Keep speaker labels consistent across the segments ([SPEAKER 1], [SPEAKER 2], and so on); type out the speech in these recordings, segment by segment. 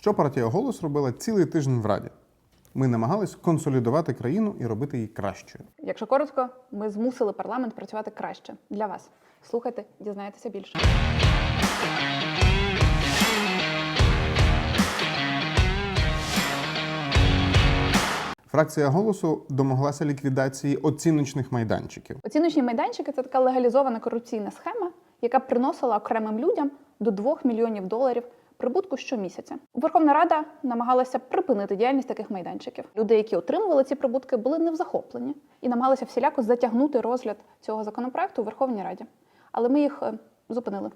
[SPEAKER 1] Що партія голос робила цілий тиждень в Раді? Ми намагались консолідувати країну і робити її кращою.
[SPEAKER 2] Якщо коротко, ми змусили парламент працювати краще для вас. Слухайте, дізнаєтеся більше.
[SPEAKER 1] Фракція голосу домоглася ліквідації оціночних майданчиків.
[SPEAKER 2] Оціночні майданчики це така легалізована корупційна схема, яка приносила окремим людям до 2 мільйонів доларів прибутку щомісяця. Верховна Рада намагалася припинити діяльність таких майданчиків. Люди, які отримували ці прибутки, були не в захопленні і намагалися всіляко затягнути розгляд цього законопроекту у Верховній Раді. Але ми їх е, зупинили.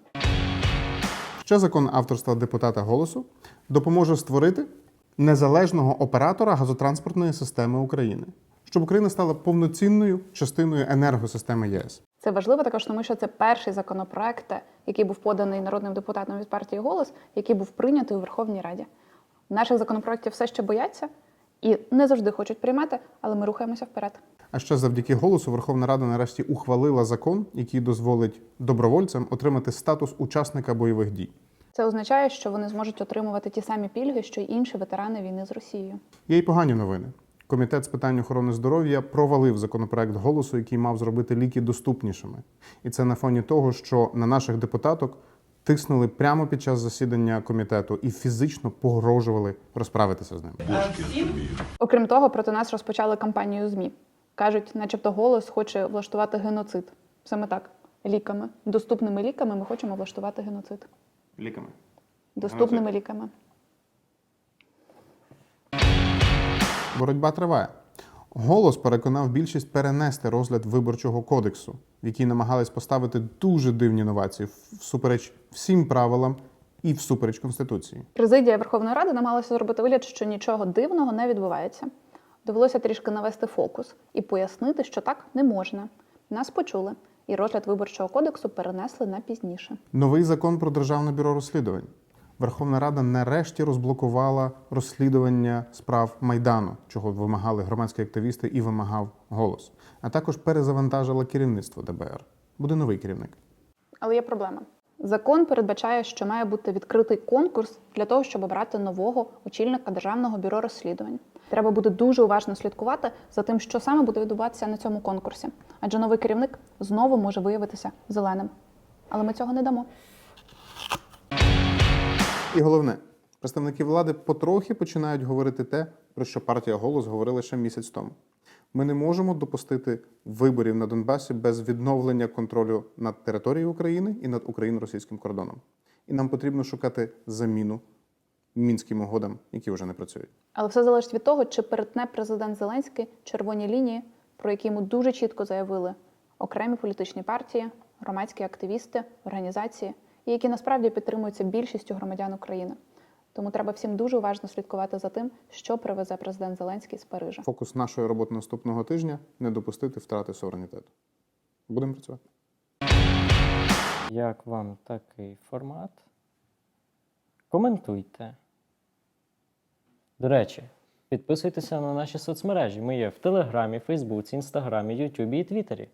[SPEAKER 1] Ще закон авторства депутата голосу допоможе створити незалежного оператора газотранспортної системи України, щоб Україна стала повноцінною частиною енергосистеми ЄС.
[SPEAKER 2] Це важливо також, тому що це перший законопроект, який був поданий народним депутатом від партії Голос, який був прийнятий у Верховній Раді. Наших законопроєктів все ще бояться і не завжди хочуть приймати, але ми рухаємося вперед.
[SPEAKER 1] А ще завдяки голосу Верховна Рада нарешті ухвалила закон, який дозволить добровольцям отримати статус учасника бойових дій.
[SPEAKER 2] Це означає, що вони зможуть отримувати ті самі пільги, що й інші ветерани війни з Росією.
[SPEAKER 1] Є й погані новини. Комітет з питань охорони здоров'я провалив законопроект голосу, який мав зробити ліки доступнішими. І це на фоні того, що на наших депутаток тиснули прямо під час засідання комітету і фізично погрожували розправитися з ним.
[SPEAKER 2] Окрім того, проти нас розпочали кампанію ЗМІ. Кажуть, начебто голос хоче влаштувати геноцид. Саме так, ліками, доступними ліками ми хочемо влаштувати геноцид.
[SPEAKER 1] Ліками.
[SPEAKER 2] Доступними ліками.
[SPEAKER 1] Боротьба триває. Голос переконав більшість перенести розгляд виборчого кодексу, в який намагались поставити дуже дивні новації всупереч всім правилам і всупереч конституції.
[SPEAKER 2] Президія Верховної Ради намагалася зробити вигляд, що нічого дивного не відбувається. Довелося трішки навести фокус і пояснити, що так не можна. Нас почули, і розгляд виборчого кодексу перенесли на пізніше.
[SPEAKER 1] Новий закон про державне бюро розслідувань. Верховна Рада нарешті розблокувала розслідування справ майдану, чого вимагали громадські активісти і вимагав голос. А також перезавантажила керівництво ДБР. Буде новий керівник.
[SPEAKER 2] Але є проблема. Закон передбачає, що має бути відкритий конкурс для того, щоб обрати нового очільника державного бюро розслідувань. Треба буде дуже уважно слідкувати за тим, що саме буде відбуватися на цьому конкурсі, адже новий керівник знову може виявитися зеленим. Але ми цього не дамо.
[SPEAKER 1] І головне, представники влади потрохи починають говорити те, про що партія голос говорила ще місяць тому. Ми не можемо допустити виборів на Донбасі без відновлення контролю над територією України і над україно-російським кордоном. І нам потрібно шукати заміну мінським угодам, які вже не працюють.
[SPEAKER 2] Але все залежить від того, чи перетне президент Зеленський червоні лінії, про які йому дуже чітко заявили окремі політичні партії, громадські активісти, організації, і які насправді підтримуються більшістю громадян України. Тому треба всім дуже уважно слідкувати за тим, що привезе президент Зеленський з Парижа.
[SPEAKER 1] Фокус нашої роботи наступного тижня не допустити втрати суверенітету. Будемо працювати.
[SPEAKER 3] Як вам такий формат? Коментуйте. До речі, підписуйтеся на наші соцмережі. Ми є в Телеграмі, Фейсбуці, Інстаграмі, Ютубі і Твіттері.